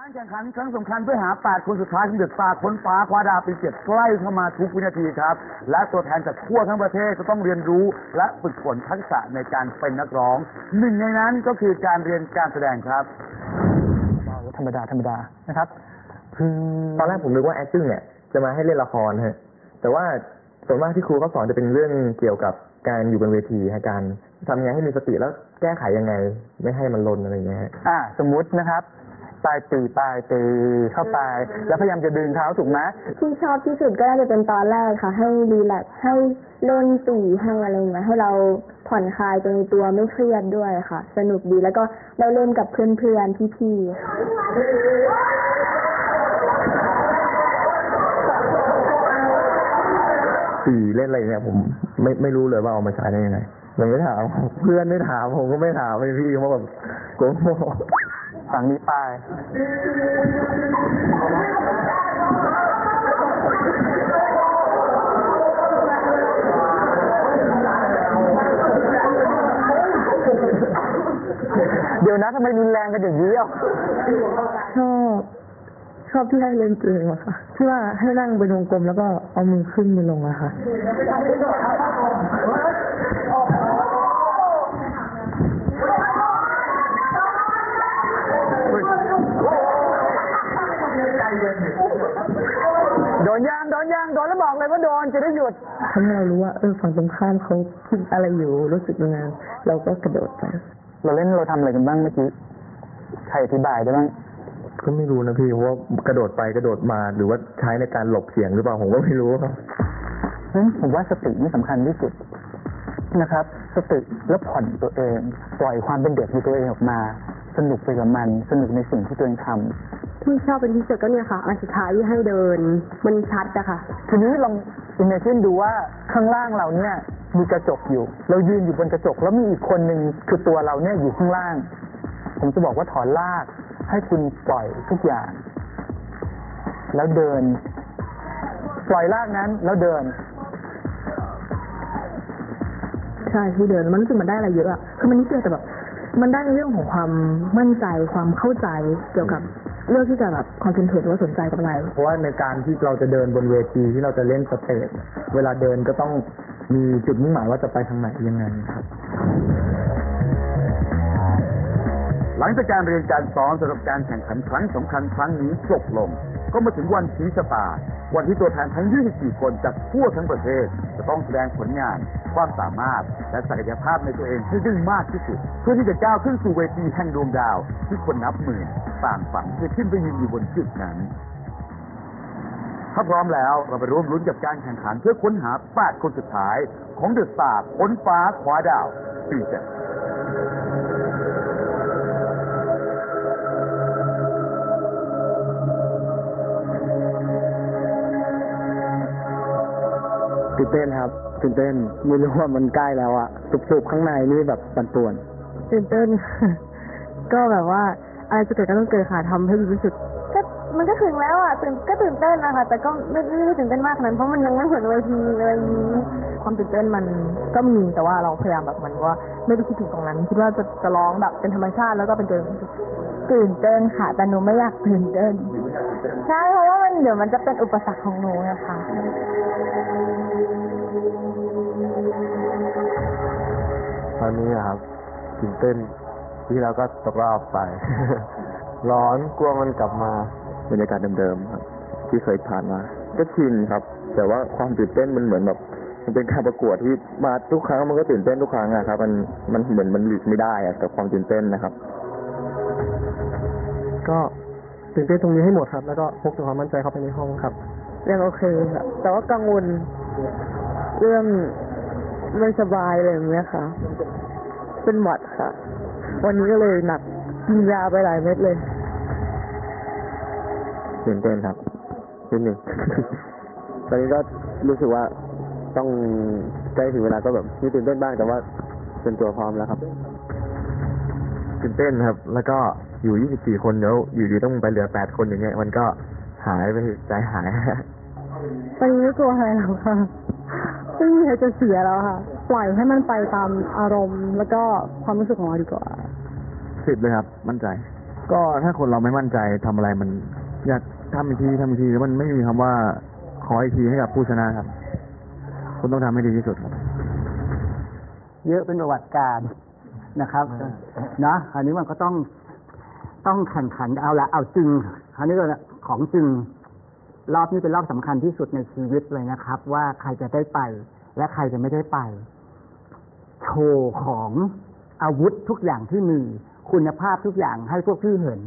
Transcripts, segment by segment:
การแข่งขันครั้งสำคัญเพื่อหา 8 คนสุดท้ายของเดือดตาค้นฟ้าคว้าดาวเป็นเจ็ดใกล้เข้ามาทุกวินาทีครับ และตัวแทนจากทั่วทั้งประเทศก็ต้องเรียนรู้และฝึกฝนทักษะในการเป็นนักร้อง หนึ่งในนั้นก็คือการเรียนการแสดงครับธรรมดาธรรมดานะครับ คือตอนแรกผมนึกว่า acting เนี่ยจะมาให้เล่นละครฮะแต่ว่าส่วนมากที่ครูเขาสอนจะเป็นเรื่องเกี่ยวกับการอยู่บนเวทีฮะการทำยังไงให้มีสติแล้วแก้ไขยังไง ไม่ให้มันลนอะไรอย่างเงี้ยฮะอ่าสมมุตินะครับ ปลายปีปลายปีเข้าไป แล้วพยายามจะดึงเขาถูกไหมที่ชอบที่สุดก็น่าจะเป็นตอนแรกค่ะ ให้รีแลกซ์ให้เล่นสีให้อะไรอย่างเงี้ยให้เราผ่อนคลายไปในตัวไม่เครียดด้วยค่ะ สนุกดีแล้วก็ได้เล่นกับเพื่อนๆพี่ๆสีเล่นอะไรเนี่ยผมไม่ไม่รู้เลยว่าเอามาใช้ได้ยังไงผมไม่ถามเพื่อนไม่ถามผมก็ไม่ถามเลยพี่เขาแบบโกง ฝั่งนี้ปายเดี๋ยวนะทำไมรุนแรงกันอย่างนี้อะชอบชอบที่ให้เล่นตัวเองอะค่ะ ที่ว่าให้นั่งเป็นวงกลมแล้วก็เอามือขึ้นมือลงอะค่ะ ดนยางโดนยางโดนแล้วบอกเลยว่าโดนจะได้หยุดทำให้เรารู้ว่าเออฝั่งตรงข้ามเขาคิดอะไรอยู่รู้สึกยังไงเราก็กระโดดไป เราเล่นเราทำอะไรกันบ้างเมื่อกี้ใครอธิบายได้บ้างก็ไม่รู้นะพี่ว่ากระโดดไปกระโดดมาหรือว่าใช้ในการหลบเสียงหรือเปล่าผมก็ไม่รู้ครับเพราะฉะนั้นผมว่าสตินี่สำคัญที่สุดนะครับ สติแล้วผ่อนตัวเอง ปล่อยความเป็นเด็กในตัวเองออกมา สนุกไปกับมัน สนุกในสิ่งที่ตัวเองทำ ที่ชอบเป็นพิเศษก็เนี่ยค่ะอันสุดท้ายที่ให้เดิน มันชัดอะค่ะ ทีนี้ลองอิมเมจินดูว่าข้างล่างเราเนี่ยมีกระจกอยู่ เรายืนอยู่บนกระจกแล้วมีอีกคนหนึ่งคือตัวเราเนี่ยอยู่ข้างล่าง ผมจะบอกว่าถอนลากให้คุณปล่อยทุกอย่าง แล้วเดิน ปล่อยลากนั้นแล้วเดินใช่ที่เดินมันรู้สึกมันได้อะไรเยอะอะคือมันนิดเดียวแต่แบบมันได้ในเรื่องของความมั่นใจความเข้าใจเกี่ยวกับ เรื่องที่จะแบบคอนเซนเทรตหรือว่าสนใจกับอะไร เพราะว่าในการที่เราจะเดินบนเวทีที่เราจะเล่นสเตจเวลาเดินก็ต้องมีจุดมุ่งหมายว่าจะไปทางไหนยังไงครับ หลังจากการเรียนการสอนสำหรับการแข่งขันครั้งสำคัญครั้งนี้จบลง ก็มาถึงวันชี้ชะตา วันที่ตัวแทนทั้ง 24 คนจากทั่วทั้งประเทศ จะต้องแสดงผลงาน ความสามารถ และศักยภาพในตัวเองให้ได้มากที่สุด เพื่อที่จะก้าวขึ้นสู่เวทีแห่งดวงดาว ที่คนนับหมื่นต่างฝันจะขึ้นไปยืนอยู่บนจุดนั้น ถ้าพร้อมแล้วเราไปร่วมลุ้นกับการแข่งขันเพื่อค้นหา8คนสุดท้าย ของเดอะสตาร์ค้นฟ้าคว้าดาวปีเจ็ด ตื่นเต้นครับตื่นเต้นไม่รู้ว่ามันใกล้แล้วอะสุบๆข้างในนี่แบบปั่นป่วนตื่นเต้น ก็แบบว่าอะไรจะเกิดก็ต้องเกิดค่ะทำให้ดีที่สุดก็มันก็ถึงแล้วอะตื่นก็ตื่นเต้นนะคะแต่ก็ไม่ไม่ได้ตื่นเต้นมากขนาดนั้นเพราะมันยังไม่ถึงเวทีอะไรอย่างนี้ความตื่นเต้นมันก็มีแต่ว่าเราพยายามแบบมันว่าไม่ได้คิดถึงตรงนั้นคิดว่าจะจะร้องแบบเป็นธรรมชาติแล้วก็เป็นตัวเองที่สุดตื่นเต้นค่ะ แต่หนูไม่อยากตื่นเต้นใช่เพราะว่ามันเดี๋ยวมันจะเป็นอุปสรรคของหนูนะคะ อนนี้อะครับตื่นเต้นที่เราก็ตกรอบไป ร้อนกลัวมันกลับมาบรรยากาศเดิมๆครับ ที่เคยผ่านมา ก็ชินครับ แต่ว่าความตื่นเต้นมันเหมือนแบบมันเป็นการประกวดที่มาทุกครั้งมันก็ตื่นเต้นทุกครั้งอะครับ มันมันเหมือนมันหลีกไม่ได้อะกับความตื่นเต้นนะครับ ก็ตื่นเต้นตรงนี้ให้หมดครับ แล้วก็พกความมั่นใจเข้าไปในห้องครับยังโอเคครับแต่ว่ากังวลเรื่อง ไม่สบายอะไรอย่างเงี้ยค่ะ เป็นหวัดค่ะ วันนี้ก็เลยหนักกินยาไปหลายเม็ดเลยตื่นเต้นครับนิดหนึ่ง ตอนนี้ก็รู้สึกว่าต้องใกล้ถึงเวลาก็แบบมีตื่นเต้นบ้างแต่ว่าเป็นตัวพร้อมแล้วครับตื่นเต้นครับ แล้วก็อยู่ 24 คนเดี๋ยวอยู่ดีต้องไปเหลือ 8 คนอย่างเงี้ย มันก็หายไปใจหาย ตอนนี้ไม่กลัวอะไรแล้วค่ะ ไม่มีอะไรจะเสียแล้วค่ะ ปล่อยให้มันไปตามอารมณ์ แล้วก็ความรู้สึกของเราดีกว่า สิบเลยครับ มั่นใจ ก็ถ้าคนเราไม่มั่นใจทำอะไรมัน อยากทำอีกทีทำอีกทีแล้วมันไม่มีคำว่าขออีกทีให้กับผู้ชนะครับ คุณต้องทำให้ดีที่สุดครับ เยอะเป็นประวัติการนะครับเนาะอันนี้มันก็ต้องต้องแข่งขันเอาละเอาจริงอันนี้ก็ของจริง รอบนี้เป็นรอบสำคัญที่สุดในชีวิตเลยนะครับ ว่าใครจะได้ไป และใครจะไม่ได้ไป โชว์ของอาวุธทุกอย่างที่มีคุณภาพทุกอย่างให้พวกพี่เห็น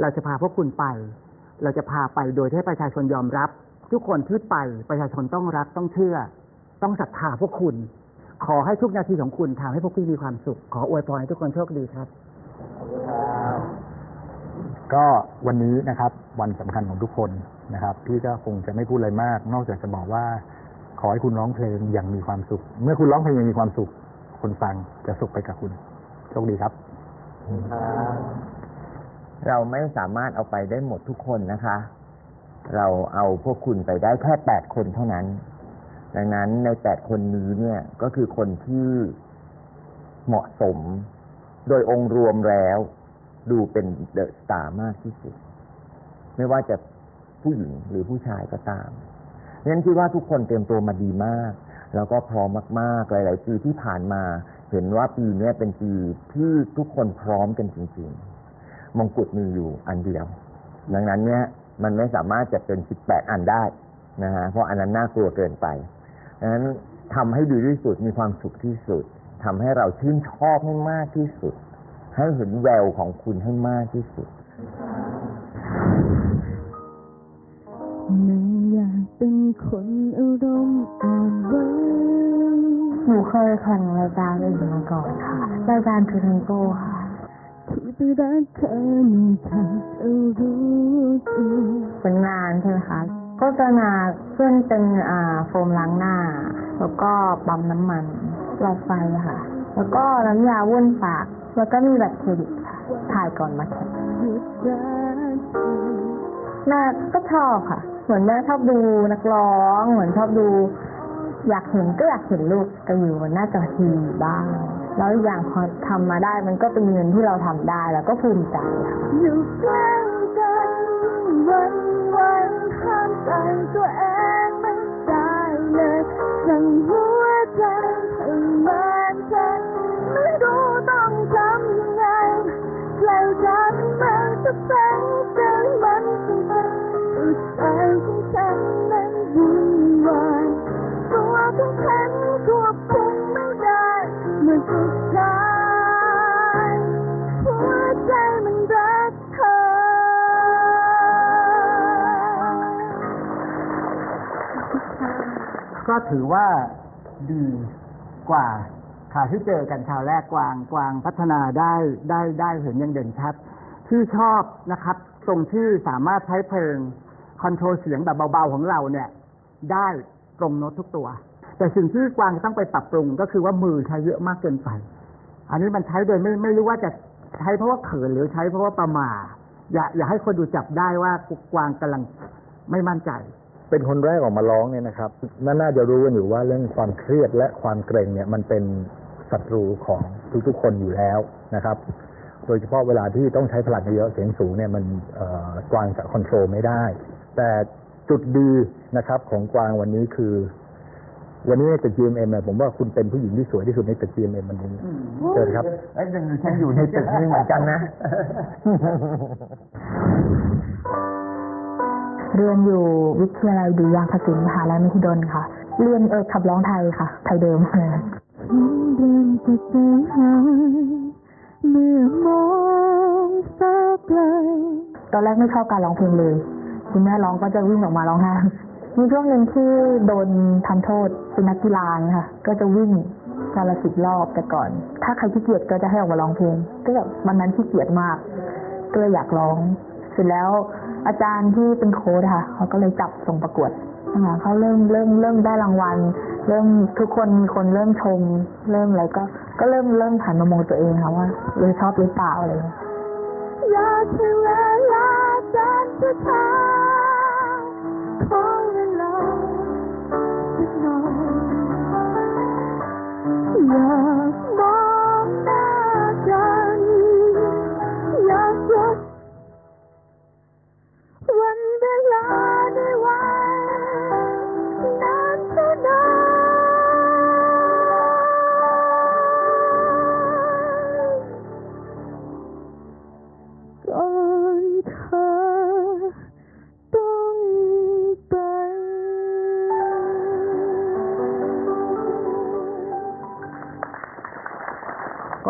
เราจะพาพวกคุณไป เราจะพาไปโดยที่ประชาชนยอมรับ ทุกคนที่ไปประชาชนต้องรักต้องเชื่อ ต้องศรัทธาพวกคุณ ขอให้ทุกนาทีของคุณทำให้พวกพี่มีความสุข ขออวยพรให้ทุกคนโชคดีครับ ก็วันนี้นะครับวันสำคัญของทุกคนนะครับ พี่ก็คงจะไม่พูดอะไรมาก นอกจากจะบอกว่า ขอให้คุณร้องเพลงอย่างมีความสุข เมื่อคุณร้องเพลงอย่างมีความสุข คนฟังจะสุขไปกับคุณโชคดีครับ เราไม่สามารถเอาไปได้หมดทุกคนนะคะ เราเอาพวกคุณไปได้แค่แปดคนเท่านั้น ดังนั้นในแปดคนนี้เนี่ย ก็คือคนที่เหมาะสมโดยองค์รวมแล้ว ดูเป็นเดอะสตาร์มากที่สุด ไม่ว่าจะผู้หญิงหรือผู้ชายก็ตามนั้นคิดว่าทุกคนเตรียมตัวมาดีมาก แล้วก็พร้อมมากๆ หลาย ๆ ปีที่ผ่านมา เห็นว่าปีนี้เป็นปีที่ทุกคนพร้อมกันจริง ๆ มงกุฎมีอยู่อันเดียว ดังนั้นเนี่ยมันไม่สามารถจะเป็น 18 อันได้นะฮะ เพราะอันนั้นน่ากลัวเกินไปดังนั้นทำให้ดีที่สุดมีความสุขที่สุดทำให้เราชื่นชอบให้มากที่สุด ให้เห็นแววของคุณให้มากที่สุดไม่อยากเป็นคนอารมณ์อ่อนไหวหนูเคยแข่งรายการอื่นมาก่อนค่ะรายการคือทังโก้ค่ะที่ไปรักเธอไม่ทันจะรู้ตัวเป็นงานใช่ไหมคะโฆษณาขึ้นเป็นอ่าโฟมล้างหน้า แล้วก็ปั๊มน้ำมันหลอดไฟค่ะ แล้วก็น้ำยาว่นปาก แล้วก็มีบัตรเครดิตค่ะถ่ายก่อนมาแข่งแม่ก็ชอบค่ะ เหมือนแม่ชอบดูนักร้อง เหมือนชอบดู อยากเห็นก็อยากเห็นลูกไปอยู่บนหน้าจอทีวีบ้าง แล้วอย่างพอทำมาได้มันก็เป็นเงินที่เราทำได้แล้วก็ภูมิใจค่ะอยู่ใกล้กันวันวันห้ามใจตัวเอง มันจะเป็นมันเป็นหัวใจของฉันนั้นวุ่นวายตัวของฉันควบคุมไม่ได้เมื่อสุดท้ายหัวใจมันรักเธอ ก็ถือว่าดีกว่าข่าวที่เจอกันคราวแรกกวางกวางพัฒนาได้ได้ได้เห็นอยังเด่นชัด ที่ชอบนะครับ ตรงที่สามารถใช้เพลงคอนโทรลเสียงแบบเบาๆของเราเนี่ย ได้ตรงโน้ตทุกตัว แต่สิ่งที่กวางต้องไปปรับปรุงก็คือว่ามือใช้เยอะมากเกินไป อันนี้มันใช้โดยไม่ไม่รู้ว่าจะใช้เพราะว่าเขินหรือใช้เพราะว่าประมา อย่าอย่าให้คนดูจับได้ว่ากวางกำลังไม่มั่นใจเป็นคนแรกออกมาร้องเนี่ยนะครับนน่าจะรู้กันอยู่ว่าเรื่องความเครียดและความเกรงเนี่ยมันเป็นศัตรูของทุกๆคนอยู่แล้วนะครับ โดยเฉพาะเวลาที่ต้องใช้พลังเยอะเสียงสูงเนี่ยมันเอ่อกวางจะคอนโทรลไม่ได้ แต่จุดดีนะครับของกวางวันนี้คือ วันนี้ในตึก GMM เนี่ยผมว่าคุณเป็นผู้หญิงที่สวยที่สุดในตึก GMM วันนี้เชิญครับเอ้ยฉันอยู่ในตึกนี้เหมือนกันนะ เรียนอยู่วิทยาลัยดุริยางคศิลป์มหาลัยมหิดลค่ะ เรียนเอกขับร้องไทยค่ะ ไทยเดิมฉันเดินจะเดินหาย เมื่อมองสักไกลตอนแรกไม่ชอบการร้องเพลงเลย คุณแม่ร้องก็จะวิ่งออกมาร้องไห้มีช่วงหนึ่งที่โดนทำโทษเป็นนักกีฬาค่ะ ก็จะวิ่งการละสิบรอบแต่ก่อน ถ้าใครขี้เกียจก็จะให้ออกมาร้องเพลง ก็แบบวันนั้นขี้เกียจมากก็เลยอยากร้อง เสร็จแล้วอาจารย์ที่เป็นโค้ชค่ะ เขาก็เลยจับส่งประกวดนะคะเขาเริ่มเริ่มเริ่มได้รางวัล เริ่มทุกคนมีคนเริ่มชม เริ่มอะไรก็ ก็เริ่มเริ่มหันมามองตัวเองค่ะว่าเออชอบหรือเปล่าอะไรอยากให้เวลาเดินช้าๆ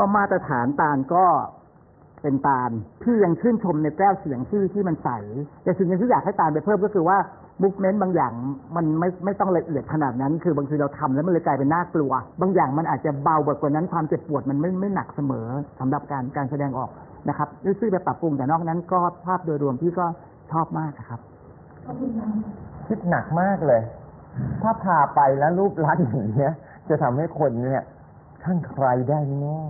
ก็มาตรฐานตาลก็เป็นตาลพี่ยังชื่นชมในแก้วเสียงที่ที่มันใส แต่สิ่งหนึงที่อยากให้ตาลไปเพิ่มก็คือว่ามุกเมนต์บางอย่างมันไม่ไม่ต้องละเอียดขนาดนั้น คือบางทีเราทำแล้วมันเลยกลายเป็นน่ากลัว บางอย่างมันอาจจะเบากว่านั้นความเจ็บปวดมันไม่ไม่หนักเสมอสำหรับการการแสดงออกนะครับซื่อไปปรับปรุงแต่นอกนั้นก็ภาพโดยรวมพี่ก็ชอบมากครับคิดหนักมากเลย ถ้าพาไปแล้วรูปลักษณ์อย่างเนี้ยจะทำให้คนเนี่ยช่างใครได้แน่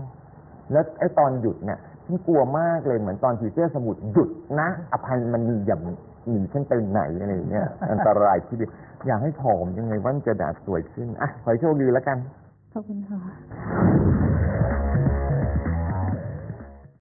แล้วไอ้ตอนหยุดเนี่ยฉันกลัวมากเลยเหมือนตอนผีเสื้อสมุทรหยุดนะ อภัยมันมีอย่างหนีฉันไปไหนอะไรอย่างเงี้ยอันตรายที่เดียวอยากให้ผอมยังไงว่าจะดาสวยขึ้นอะขอให้โชคดีแล้วกันขอบคุณค่ะ